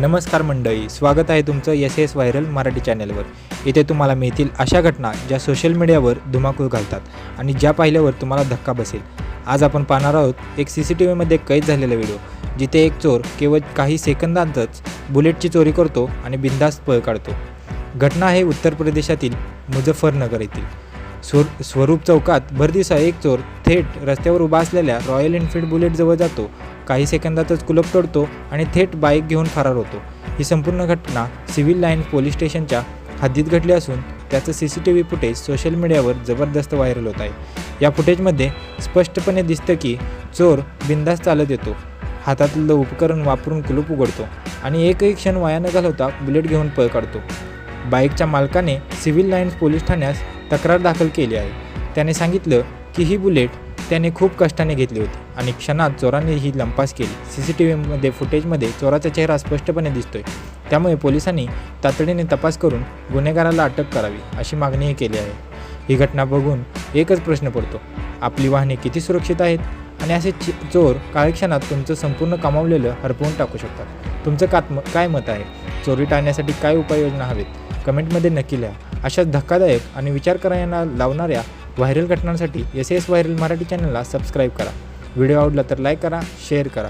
नमस्कार मंडळी स्वागत आहे तुमचं एस एस व्हायरल मराठी चॅनलवर. इथे तुम्हाला मिळतील अशा घटना ज्या सोशल मीडियावर धुमाकूळ घालतात आणि ज्या पाहिल्यावर तुम्हाला धक्का बसेल. आज आपण पाहणार आहोत एक सी सी टी व्हीमध्ये कैद झालेला व्हिडिओ जिथे एक चोर केवळ काही सेकंदांतच बुलेटची चोरी करतो आणि बिंदास्त पळ काढतो. घटना आहे उत्तर प्रदेशातील मुझफ्फरनगर येथील. स्वर स्वरूप चौकात भरदिसा एक चोर थेट रस्त्यावर उभा असलेल्या रॉयल एनफील्ड बुलेटजवळ जातो. काही सेकंदातच कुलप तोडतो आणि थेट बाईक घेऊन फरार होतो. ही संपूर्ण घटना सिव्हिल लाईन पोलीस स्टेशनच्या हद्दीत घडली असून त्याचं C C T V footage social मीडियावर जबरदस्त व्हायरल होत आहे. या फुटेजमध्ये स्पष्टपणे दिसतं की चोर बिंदास चालत येतो. हातातलं उपकरण वापरून कुलूप उघडतो आणि एकही क्षण वाया न घालवता बुलेट घेऊन पळ काढतो. बाईकच्या मालकाने सिव्हिल लाईन्स पोलीस ठाण्यास तक्रार दाखल केली आहे. त्याने सांगितलं की ही बुलेट त्याने खूप कष्टाने घेतली होती आणि क्षणात चोराने ही लंपास केली. सी सी टी व्हीमध्ये फुटेजमध्ये चोराचा चेहरा स्पष्टपणे दिसतोय. त्यामुळे पोलिसांनी तातडीने तपास करून गुन्हेगाराला अटक करावी अशी मागणीही केली आहे. ही घटना बघून एकच प्रश्न पडतो आपली वाहने किती सुरक्षित आहेत? आणि असे चोर काही क्षणात तुमचं संपूर्ण कमावलेलं हरपवून टाकू शकतात. तुमचं कात काय मत आहे? चोरी टाळण्यासाठी काय उपाययोजना हवेत? कमेंटमध्ये नक्की लिहा. अशाच धक्कादायक आणि विचार करायला लावणाऱ्या व्हायरल घटनांसाठी एस एस व्हायरल मराठी चॅनलला सबस्क्राईब करा. व्हिडिओ आवडला तर लाईक करा शेअर करा.